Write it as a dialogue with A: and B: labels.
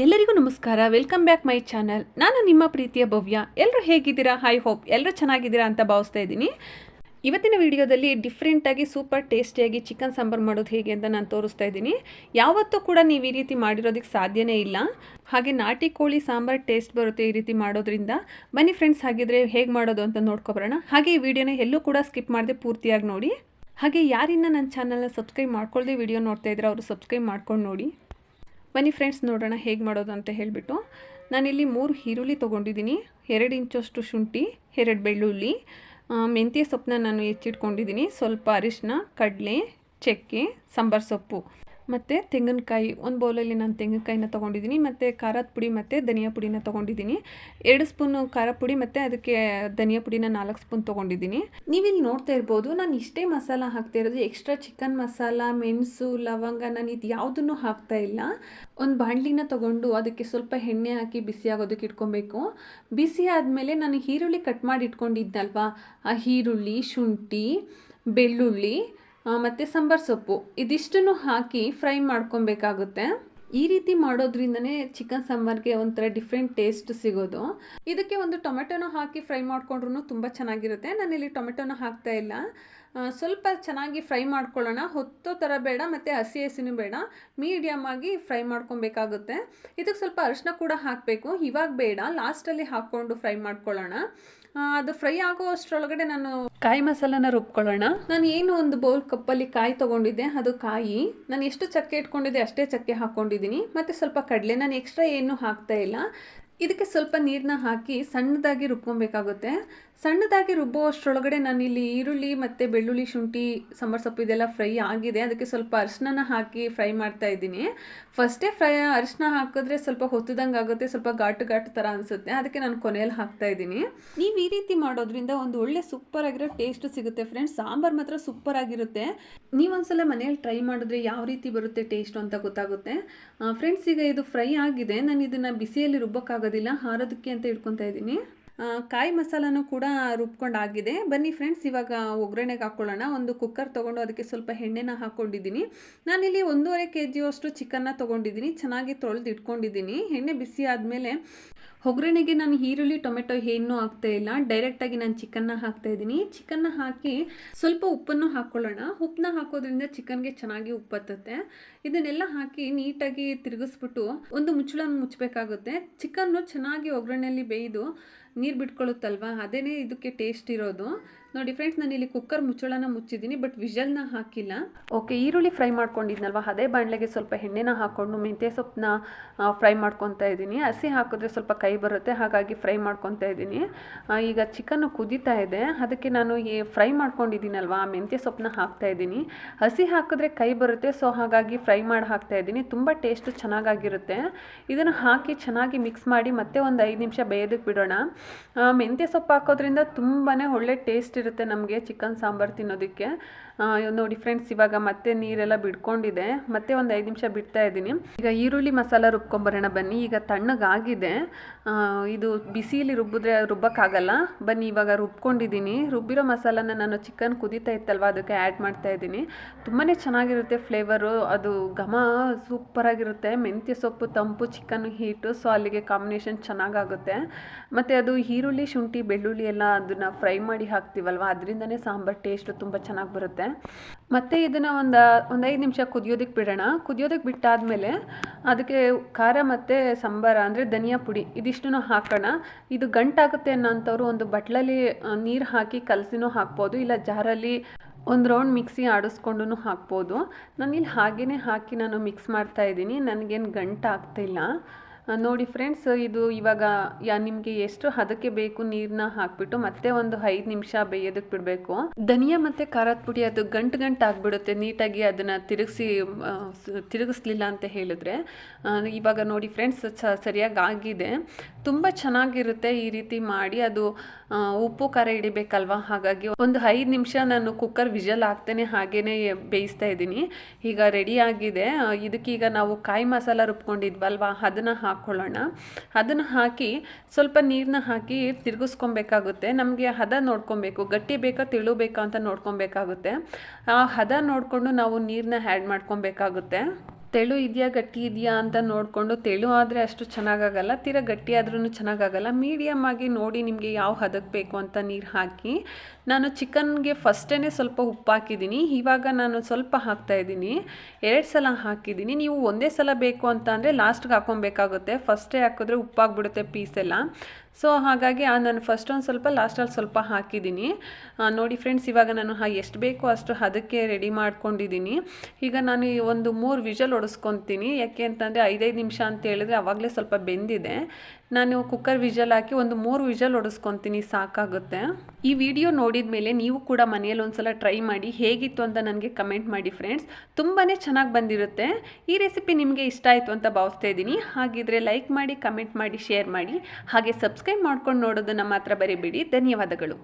A: ಎಲ್ಲರಿಗೂ ನಮಸ್ಕಾರ. Welcome back my channel ನಾನು ನಿಮ್ಮ ಪ್ರೀತಿಯ ಭವ್ಯ. ಎಲ್ಲರೂ ಹೇಗಿದ್ದೀರಾ? ಹೈ ಹೋಪ್ ಎಲ್ಲರೂ ಚೆನ್ನಾಗಿದ್ದೀರಾ ಅಂತ ಭಾವಿಸ್ತಾ ಇದ್ದೀನಿ. ಇವತ್ತಿನ ವಿಡಿಯೋದಲ್ಲಿ ಡಿಫ್ರೆಂಟಾಗಿ ಸೂಪರ್ ಟೇಸ್ಟಿಯಾಗಿ ಚಿಕನ್ ಸಾಂಬಾರು ಮಾಡೋದು ಹೇಗೆ ಅಂತ ನಾನು ತೋರಿಸ್ತಾ ಇದ್ದೀನಿ. ಯಾವತ್ತೂ ಕೂಡ ನೀವು ಈ ರೀತಿ ಮಾಡಿರೋದಕ್ಕೆ ಸಾಧ್ಯನೇ ಇಲ್ಲ. ಹಾಗೆ ನಾಟಿ ಕೋಳಿ ಸಾಂಬಾರು ಟೇಸ್ಟ್ ಬರುತ್ತೆ ಈ ರೀತಿ ಮಾಡೋದ್ರಿಂದ. ಬನ್ನಿ ಫ್ರೆಂಡ್ಸ್ ಹಾಗಿದ್ರೆ ಹೇಗೆ ಮಾಡೋದು ಅಂತ ನೋಡ್ಕೊಬರೋಣ. ಹಾಗೆ ಈ ವಿಡಿಯೋನ ಎಲ್ಲೂ ಕೂಡ ಸ್ಕಿಪ್ ಮಾಡದೆ ಪೂರ್ತಿಯಾಗಿ ನೋಡಿ. ಹಾಗೆ ಯಾರಿನ್ನ ನನ್ನ ಚಾನಲ್ನ ಸಬ್ಸ್ಕ್ರೈಬ್ ಮಾಡ್ಕೊಳ್ಳದೆ ವಿಡಿಯೋ ನೋಡ್ತಾ ಇದ್ರೆ ಅವರು ಸಬ್ಸ್ಕ್ರೈಬ್ ಮಾಡ್ಕೊಂಡು ನೋಡಿ. ಬನ್ನಿ ಫ್ರೆಂಡ್ಸ್ ನೋಡೋಣ ಹೇಗೆ ಮಾಡೋದು ಅಂತ ಹೇಳಿಬಿಟ್ಟು. ನಾನಿಲ್ಲಿ ಮೂರು ಈರುಳ್ಳಿ ತೊಗೊಂಡಿದ್ದೀನಿ, ಎರಡು ಇಂಚಷ್ಟು ಶುಂಠಿ, ಎರಡು ಬೆಳ್ಳುಳ್ಳಿ ಮೆಂತ್ಯ ಸೊಪ್ಪನ್ನ ನಾನು ಹೆಚ್ಚಿಟ್ಕೊಂಡಿದ್ದೀನಿ. ಸ್ವಲ್ಪ ಅರಿಶಿನ ಕಡಲೆ, ಚಕ್ಕೆ, ಸಾಂಬಾರು ಸೊಪ್ಪು. ಮತ್ತು ತೆಂಗಿನಕಾಯಿ, ಒಂದು ಬೌಲಲ್ಲಿ ನಾನು ತೆಂಗಿನಕಾಯಿನ ತೊಗೊಂಡಿದ್ದೀನಿ ಮತ್ತು ಖಾರದ ಪುಡಿ ಮತ್ತು ಧನಿಯಾ ಪುಡಿನ ತೊಗೊಂಡಿದ್ದೀನಿ ಎರಡು ಸ್ಪೂನು ಖಾರ ಪುಡಿ ಮತ್ತು ಅದಕ್ಕೆ ಧನಿಯಾ ಪುಡಿನ ನಾಲ್ಕು ಸ್ಪೂನ್ ತೊಗೊಂಡಿದ್ದೀನಿ ನೀವಿಲ್ಲಿ ನೋಡ್ತಾ ಇರ್ಬೋದು, ನಾನು ಇಷ್ಟೇ ಮಸಾಲ ಹಾಕ್ತಾ ಇರೋದು ಎಕ್ಸ್ಟ್ರಾ ಚಿಕನ್ ಮಸಾಲ, ಮೆಣಸು, ಲವಂಗ, ನಾನು ಇದು ಯಾವುದನ್ನು ಹಾಕ್ತಾ ಇಲ್ಲ. ಒಂದು ಬಾಣಲಿನ ತೊಗೊಂಡು ಅದಕ್ಕೆ ಸ್ವಲ್ಪ ಎಣ್ಣೆ ಹಾಕಿ ಬಿಸಿ ಆಗೋದಕ್ಕೆ ಇಟ್ಕೊಬೇಕು. ಬಿಸಿ ಆದಮೇಲೆ ನಾನು ಈರುಳ್ಳಿ ಕಟ್ ಮಾಡಿ ಇಟ್ಕೊಂಡಿದ್ದಲ್ವಾ ಆ ಈರುಳ್ಳಿ, ಶುಂಠಿ, ಬೆಳ್ಳುಳ್ಳಿ ಮತ್ತು ಸಾಂಬಾರ್ ಸೊಪ್ಪು. ಇದಿಷ್ಟನ್ನು ಹಾಕಿ ಫ್ರೈ ಮಾಡ್ಕೊಬೇಕಾಗುತ್ತೆ. ಈ ರೀತಿ ಮಾಡೋದ್ರಿಂದನೇ ಚಿಕನ್ ಸಾಂಬಾರ್ಗೆ ಒಂಥರ ಡಿಫ್ರೆಂಟ್ ಟೇಸ್ಟ್ ಸಿಗೋದು. ಇದಕ್ಕೆ ಒಂದು ಟೊಮೆಟೊನ ಹಾಕಿ ಫ್ರೈ ಮಾಡ್ಕೊಂಡ್ರೂ ತುಂಬ ಚೆನ್ನಾಗಿರುತ್ತೆ. ನಾನಿಲ್ಲಿ ಟೊಮೆಟೊನ ಹಾಕ್ತಾ ಇಲ್ಲ. ಸ್ವಲ್ಪ ಚೆನ್ನಾಗಿ ಫ್ರೈ ಮಾಡ್ಕೊಳ್ಳೋಣ. ಹೊತ್ತೋ ಥರ ಬೇಡ, ಮತ್ತು ಹಸಿ ಹಸಿನೂ ಬೇಡ. ಮೀಡಿಯಮ್ ಆಗಿ ಫ್ರೈ ಮಾಡ್ಕೊಬೇಕಾಗುತ್ತೆ. ಇದಕ್ಕೆ ಸ್ವಲ್ಪ ಅರಿಶಿನ ಕೂಡ ಹಾಕಬೇಕು. ಇವಾಗ ಬೇಡ ಲಾಸ್ಟಲ್ಲಿ ಹಾಕ್ಕೊಂಡು ಫ್ರೈ ಮಾಡ್ಕೊಳ್ಳೋಣ. ಅದು ಫ್ರೈ ಆಗೋ ಅಷ್ಟರೊಳಗಡೆ ನಾನು ಕಾಯಿ ಮಸಾಲನ ರುಬ್ಕೊಳ್ಳೋಣ. ನಾನು ಏನು ಒಂದು ಬೌಲ್ ಕಪ್ಪಲ್ಲಿ ಕಾಯಿ ತೊಗೊಂಡಿದ್ದೆ, ಅದು ಕಾಯಿ. ನಾನು ಎಷ್ಟು ಚಕ್ಕೆ ಇಟ್ಕೊಂಡಿದ್ದೆ, ಅಷ್ಟೇ ಚಕ್ಕೆ ಹಾಕ್ಕೊಂಡಿದ್ದೀನಿ. ಮತ್ತು ಸ್ವಲ್ಪ ಕಡಲೆ, ನಾನು ಎಕ್ಸ್ಟ್ರಾ ಏನು ಹಾಕ್ತಾ ಇಲ್ಲ. ಇದಕ್ಕೆ ಸ್ವಲ್ಪ ನೀರನ್ನ ಹಾಕಿ ಸಣ್ಣದಾಗಿ ರುಬ್ಕೊಬೇಕಾಗುತ್ತೆ. ಸಣ್ಣದಾಗಿ ರುಬ್ಬೋ ಅಷ್ಟರೊಳಗಡೆ ನಾನಿಲ್ಲಿ ಈರುಳ್ಳಿ ಮತ್ತು ಬೆಳ್ಳುಳ್ಳಿ, ಶುಂಠಿ, ಸಾಂಬಾರು ಸೊಪ್ಪು ಇದೆಲ್ಲ ಫ್ರೈ ಆಗಿದೆ. ಅದಕ್ಕೆ ಸ್ವಲ್ಪ ಅರಿಶಿನ ಹಾಕಿ ಫ್ರೈ ಮಾಡ್ತಾ ಇದ್ದೀನಿ. ಫಸ್ಟೇ ಫ್ರೈ ಅರಿಶಿನ ಹಾಕಿದ್ರೆ ಸ್ವಲ್ಪ ಹೊತ್ತದಂಗೆ ಆಗುತ್ತೆ, ಸ್ವಲ್ಪ ಘಾಟು ಘಾಟು ಥರ ಅನಿಸುತ್ತೆ. ಅದಕ್ಕೆ ನಾನು ಕೊನೆಯಲ್ಲಿ ಹಾಕ್ತಾ ಇದ್ದೀನಿ. ನೀವು ಈ ರೀತಿ ಮಾಡೋದ್ರಿಂದ ಒಂದು ಒಳ್ಳೆ ಸೂಪರ್ ಆಗಿರೋ ಟೇಸ್ಟ್ ಸಿಗುತ್ತೆ ಫ್ರೆಂಡ್ಸ್. ಸಾಂಬಾರು ಮಾತ್ರ ಸೂಪರ್ ಆಗಿರುತ್ತೆ. ನೀವೊಂದ್ಸಲ ಮನೆಯಲ್ಲಿ ಟ್ರೈ ಮಾಡಿದ್ರೆ ಯಾವ ರೀತಿ ಬರುತ್ತೆ ಟೇಸ್ಟು ಅಂತ ಗೊತ್ತಾಗುತ್ತೆ. ಫ್ರೆಂಡ್ಸ್, ಈಗ ಇದು ಫ್ರೈ ಆಗಿದೆ. ನಾನು ಇದನ್ನು ಬಿಸಿಯಲ್ಲಿ ರುಬ್ಬೋಕ್ಕಾಗೋದಿಲ್ಲ ಹಾರೋದಕ್ಕೆ ಅಂತ ಇಟ್ಕೊತಾ ಇದ್ದೀನಿ. ಕಾಯಿ ಮಸಾಲನೂ ಕೂಡ ರುಬ್ಕೊಂಡಾಗಿದೆ. ಬನ್ನಿ ಫ್ರೆಂಡ್ಸ್, ಇವಾಗ ಒಗ್ಗರಣೆಗೆ ಹಾಕ್ಕೊಳ್ಳೋಣ ಒಂದು ಕುಕ್ಕರ್ ತೊಗೊಂಡು ಅದಕ್ಕೆ ಸ್ವಲ್ಪ ಎಣ್ಣೆನ ಹಾಕ್ಕೊಂಡಿದ್ದೀನಿ ನಾನಿಲ್ಲಿ ಒಂದೂವರೆ ಕೆ ಜಿಯಷ್ಟು ಚಿಕನ್ನ ತೊಗೊಂಡಿದ್ದೀನಿ. ಚೆನ್ನಾಗಿ ತೊಳೆದು ಇಟ್ಕೊಂಡಿದ್ದೀನಿ ಎಣ್ಣೆ ಬಿಸಿ ಆದಮೇಲೆ ಒಗ್ಗರಣೆಗೆ ನಾನು ಈರುಳ್ಳಿ, ಟೊಮೆಟೊ ಏನೂ ಹಾಕ್ತಾ ಇಲ್ಲ. ಡೈರೆಕ್ಟಾಗಿ ನಾನು ಚಿಕನ್ನ ಹಾಕ್ತಾ ಇದ್ದೀನಿ. ಚಿಕನ್ನ ಹಾಕಿ ಸ್ವಲ್ಪ ಉಪ್ಪನ್ನು ಹಾಕ್ಕೊಳ್ಳೋಣ ಉಪ್ಪನ್ನ ಹಾಕೋದ್ರಿಂದ ಚಿಕನ್ಗೆ ಚೆನ್ನಾಗಿ ಉಪ್ಪತ್ತತ್ತೆ. ಇದನ್ನೆಲ್ಲ ಹಾಕಿ ನೀಟಾಗಿ ತಿರುಗಿಸ್ಬಿಟ್ಟು ಒಂದು ಮುಚ್ಚಳನ ಮುಚ್ಚಬೇಕಾಗುತ್ತೆ. ಚಿಕನ್ನು ಚೆನ್ನಾಗಿ ಒಗ್ಗರಣೆಯಲ್ಲಿ ಬೇಯ್ದು ನೀರು ಬಿಟ್ಕೊಳ್ಳುತ್ತಲ್ವ? ಅದೇನೇ ಇದಕ್ಕೆ ಟೇಸ್ಟ್ ಇರೋದು. ನೋಡಿ ಫ್ರೆಂಡ್ಸ್ ನಾನು ಇಲ್ಲಿ ಕುಕ್ಕರ್ ಮುಚ್ಚಳನ ಮುಚ್ಚಿದ್ದೀನಿ ಬಟ್ ವಿಷಲ್ನ ಹಾಕಿಲ್ಲ. ಓಕೆ ಈರುಳ್ಳಿ ಫ್ರೈ ಮಾಡ್ಕೊಂಡಿದ್ನಲ್ವ? ಅದೇ ಬಾಣಲೆಗೆ ಸ್ವಲ್ಪ ಎಣ್ಣೆನ ಹಾಕ್ಕೊಂಡು ಮೆಂತ್ಯ ಸೊಪ್ಪನ್ನ ಫ್ರೈ ಮಾಡ್ಕೊತಾ ಇದ್ದೀನಿ. ಹಸಿ ಹಾಕಿದ್ರೆ ಸ್ವಲ್ಪ ಕೈ ಬರುತ್ತೆ, ಹಾಗಾಗಿ ಫ್ರೈ ಮಾಡ್ಕೊತಾ ಇದ್ದೀನಿ. ಈಗ ಚಿಕನ್ನು ಕುದೀತಾ ಇದೆ. ಅದಕ್ಕೆ ನಾನು ಈ ಫ್ರೈ ಮಾಡ್ಕೊಂಡಿದ್ದೀನಲ್ವ? ಆ ಮೆಂತ್ಯ ಸೊಪ್ಪನ್ನ ಹಾಕ್ತಾ ಇದ್ದೀನಿ. ಹಸಿ ಹಾಕಿದ್ರೆ ಕೈ ಬರುತ್ತೆ ಸೊ ಹಾಗಾಗಿ ಫ್ರೈ ಮಾಡಿ ಹಾಕ್ತಾ ಇದ್ದೀನಿ. ತುಂಬ ಟೇಸ್ಟ್ ಚೆನ್ನಾಗಾಗಿರುತ್ತೆ. ಇದನ್ನು ಹಾಕಿ ಚೆನ್ನಾಗಿ ಮಿಕ್ಸ್ ಮಾಡಿ ಮತ್ತೆ ಒಂದು ಐದು ನಿಮಿಷ ಬೇಯೋದಕ್ಕೆ ಬಿಡೋಣ. ಮೆಂತ್ಯ ಸೊಪ್ಪು ಹಾಕೋದ್ರಿಂದ ತುಂಬಾ ಒಳ್ಳೆ ಟೇಸ್ಟ್ ಇರುತ್ತೆ ನಮಗೆ ಚಿಕನ್ ಸಾಂಬಾರು ತಿನ್ನೋದಕ್ಕೆ. ನೋಡಿ ಫ್ರೆಂಡ್ಸ್ ಇವಾಗ ಮತ್ತೆ ನೀರೆಲ್ಲ ಬಿಡ್ಕೊಂಡಿದೆ. ಮತ್ತೆ ಒಂದು ಐದು ನಿಮಿಷ ಬಿಡ್ತಾ ಇದ್ದೀನಿ. ಈಗ ಈರುಳ್ಳಿ ಮಸಾಲ ರುಬ್ಕೊಂಬರೋಣ ಬನ್ನಿ. ಈಗ ತಣ್ಣಗಾಗಿದೆ. ಇದು ಬಿಸಿಲಿ ರುಬ್ಬಿದ್ರೆ ರುಬ್ಬಕ್ಕಾಗಲ್ಲ. ಬನ್ನಿ, ಇವಾಗ ರುಬ್ಕೊಂಡಿದ್ದೀನಿ. ರುಬ್ಬಿರೋ ಮಸಾಲನ ನಾನು ಚಿಕನ್ ಕುದೀತಾ ಇತ್ತಲ್ವ? ಅದಕ್ಕೆ ಆ್ಯಡ್ ಮಾಡ್ತಾ ಇದ್ದೀನಿ. ತುಂಬಾ ಚೆನ್ನಾಗಿರುತ್ತೆ ಫ್ಲೇವರು ಅದು ಘಮ ಸೂಪರಾಗಿರುತ್ತೆ ಮೆಂತ್ಯ ಸೊಪ್ಪು, ತಂಪು, ಚಿಕನ್ ಹೀಟು ಸೊ ಅಲ್ಲಿಗೆ ಕಾಂಬಿನೇಷನ್ ಚೆನ್ನಾಗಾಗುತ್ತೆ. ಮತ್ತು ಅದು ಈರುಳ್ಳಿ, ಶುಂಠಿ, ಬೆಳ್ಳುಳ್ಳಿ ಎಲ್ಲ ಅದನ್ನು ಫ್ರೈ ಮಾಡಿ ಹಾಕ್ತೀವಲ್ವ ಅದರಿಂದನೇ ಸಾಂಬಾರು ಟೇಸ್ಟು ತುಂಬ ಚೆನ್ನಾಗಿ ಬರುತ್ತೆ. ಮತ್ತು ಇದನ್ನು ಒಂದು ಒಂದು ಐದು ನಿಮಿಷ ಕುದಿಯೋದಕ್ಕೆ ಬಿಡೋಣ. ಕುದಿಯೋದಕ್ಕೆ ಬಿಟ್ಟಾದಮೇಲೆ ಅದಕ್ಕೆ ಖಾರ ಮತ್ತು ಸಾಂಬಾರ ಅಂದರೆ ಧನಿಯಾ ಪುಡಿ ಇದಿಷ್ಟನ್ನು ಹಾಕೋಣ. ಇದು ಗಂಟಾಗುತ್ತೆ ಅನ್ನೋಂಥವ್ರು ಒಂದು ಬಟ್ಲಲ್ಲಿ ನೀರು ಹಾಕಿ ಕಲಸಿನೂ ಹಾಕ್ಬೋದು, ಇಲ್ಲ ಜಾರಲ್ಲಿ ಒಂದು ರೌಂಡ್ ಮಿಕ್ಸಿ ಆಡಿಸ್ಕೊಂಡು ಹಾಕ್ಬೋದು. ನಾನು ಇಲ್ಲಿ ಹಾಗೇ ಹಾಕಿ ನಾನು ಮಿಕ್ಸ್ ಮಾಡ್ತಾ ಇದ್ದೀನಿ. ನನಗೇನು ಗಂಟಾಗ್ತಿಲ್ಲ. ನೋಡಿ ಫ್ರೆಂಡ್ಸ್ ಇದು ಇವಾಗ, ಯಾ, ನಿಮಗೆ ಎಷ್ಟು ಹದಕ್ಕೆ ಬೇಕು ನೀರನ್ನ ಹಾಕ್ಬಿಟ್ಟು ಮತ್ತೆ ಒಂದು ಐದು ನಿಮಿಷ ಬೇಯೋದಕ್ಕೆ ಬಿಡಬೇಕು. ಧನಿಯಾ ಮತ್ತು ಖಾರದ ಪುಡಿ ಅದು ಗಂಟು ಗಂಟು ಆಗಿಬಿಡುತ್ತೆ, ನೀಟಾಗಿ ಅದನ್ನು ತಿರುಗಿಸಿ ತಿರುಗಿಸ್ಲಿಲ್ಲ ಅಂತ ಹೇಳಿದ್ರೆ. ಇವಾಗ ನೋಡಿ ಫ್ರೆಂಡ್ಸ್ ಸರಿಯಾಗಿ ಆಗಿದೆ. ತುಂಬ ಚೆನ್ನಾಗಿರುತ್ತೆ ಈ ರೀತಿ ಮಾಡಿ, ಅದು ಉಪ್ಪು ಖಾರ ಹಿಡಿಬೇಕಲ್ವಾ? ಹಾಗಾಗಿ ಒಂದು ಐದು ನಿಮಿಷ ನಾನು ಕುಕ್ಕರ್ ವಿಜಲ್ ಹಾಕ್ತೇನೆ, ಹಾಗೇನೆ ಬೇಯಿಸ್ತಾ ಇದ್ದೀನಿ. ಈಗ ರೆಡಿ ಆಗಿದೆ. ಇದಕ್ಕೀಗ ನಾವು ಕಾಯಿ ಮಸಾಲ ರುಬ್ಕೊಂಡಿದ್ವಲ್ವಾ? ಅದನ್ನು ಹಾಕ್ಕೊಳ್ಳೋಣ ಅದನ್ನು ಹಾಕಿ ಸ್ವಲ್ಪ ನೀರನ್ನ ಹಾಕಿ ತಿರುಗಿಸ್ಕೊಬೇಕಾಗುತ್ತೆ. ನಮಗೆ ಹದ ನೋಡ್ಕೊಬೇಕು. ಗಟ್ಟಿ ಬೇಕಾ, ತಿಳು ಬೇಕಾ ಅಂತ ನೋಡ್ಕೊಬೇಕಾಗುತ್ತೆ. ಆ ಹದ ನೋಡಿಕೊಂಡು ನಾವು ನೀರನ್ನ ಆ್ಯಡ್ ಮಾಡ್ಕೊಬೇಕಾಗುತ್ತೆ. ತೆಳು ಇದೆಯಾ, ಗಟ್ಟಿ ಇದೆಯಾ ಅಂತ ನೋಡಿಕೊಂಡು ತೆಳು ಆದರೆ ಅಷ್ಟು ಚೆನ್ನಾಗಾಗಲ್ಲ, ತೀರ ಗಟ್ಟಿ ಆದ್ರೂ ಚೆನ್ನಾಗಾಗಲ್ಲ. ಮೀಡಿಯಮ್ ಆಗಿ ನೋಡಿ ನಿಮಗೆ ಯಾವ ಹದಕ್ಕೆ ಬೇಕು ಅಂತ ನೀರು ಹಾಕಿ, ನಾನು ಚಿಕನ್ಗೆ ಫಸ್ಟೇ ಸ್ವಲ್ಪ ಉಪ್ಪು ಹಾಕಿದ್ದೀನಿ ಇವಾಗ ನಾನು ಸ್ವಲ್ಪ ಹಾಕ್ತಾ ಇದ್ದೀನಿ. ಎರಡು ಸಲ ಹಾಕಿದ್ದೀನಿ ನೀವು ಒಂದೇ ಸಲ ಬೇಕು ಅಂತ ಅಂದರೆ ಲಾಸ್ಟ್ಗೆ ಹಾಕೊಬೇಕಾಗುತ್ತೆ ಫಸ್ಟೇ ಹಾಕಿದ್ರೆ ಉಪ್ಪಾಗ್ಬಿಡುತ್ತೆ ಪೀಸೆಲ್ಲ ಸೊ ಹಾಗಾಗಿ ನಾನು ಫಸ್ಟ್ ಒಂದು ಸ್ವಲ್ಪ ಲಾಸ್ಟಲ್ಲಿ ಸ್ವಲ್ಪ ಹಾಕಿದ್ದೀನಿ. ನೋಡಿ ಫ್ರೆಂಡ್ಸ್ ಇವಾಗ ನಾನು ಎಷ್ಟು ಬೇಕೋ ಅಷ್ಟು ಅದಕ್ಕೆ ರೆಡಿ ಮಾಡ್ಕೊಂಡಿದ್ದೀನಿ. ಈಗ ನಾನು ಈ ಒಂದು ಮೂರು ವಿಷಲ್ ಹೊಡೆಸ್ಕೊತೀನಿ ಯಾಕೆ ಅಂತಂದರೆ ಐದೈದು ನಿಮಿಷ ಅಂತ ಹೇಳಿದ್ರೆ ಆವಾಗಲೇ ಸ್ವಲ್ಪ ಬೆಂದಿದೆ. ನಾನು ಕುಕ್ಕರ್ ವಿಷಲ್ ಹಾಕಿ ಒಂದು ಮೂರು ವಿಷಲ್ ಹೊಡೆಸ್ಕೊತೀನಿ ಸಾಕಾಗುತ್ತೆ. ಈ ವಿಡಿಯೋ ನೋಡಿದ ಮೇಲೆ ನೀವು ಕೂಡ ಮನೆಯಲ್ಲಿ ಒಂದ್ಸಲ ಟ್ರೈ ಮಾಡಿ, ಹೇಗಿತ್ತು ಅಂತ ನನಗೆ ಕಮೆಂಟ್ ಮಾಡಿ ಫ್ರೆಂಡ್ಸ್ ತುಂಬಾ ಚೆನ್ನಾಗಿ ಬಂದಿರುತ್ತೆ. ಈ ರೆಸಿಪಿ ನಿಮಗೆ ಇಷ್ಟ ಆಯಿತು ಅಂತ ಭಾವಿಸ್ತಾ ಇದ್ದೀನಿ. ಹಾಗಿದ್ರೆ ಲೈಕ್ ಮಾಡಿ ಕಮೆಂಟ್ ಮಾಡಿ ಶೇರ್ ಮಾಡಿ. ಹಾಗೆ ಸಬ್ಸ್ಕ್ರೈಬ್ ಮಾಡ್ಕೊಂಡು ನೋಡೋದನ್ನು ಮಾತ್ರ ಬರಿಬೇಡಿ ಧನ್ಯವಾದಗಳು.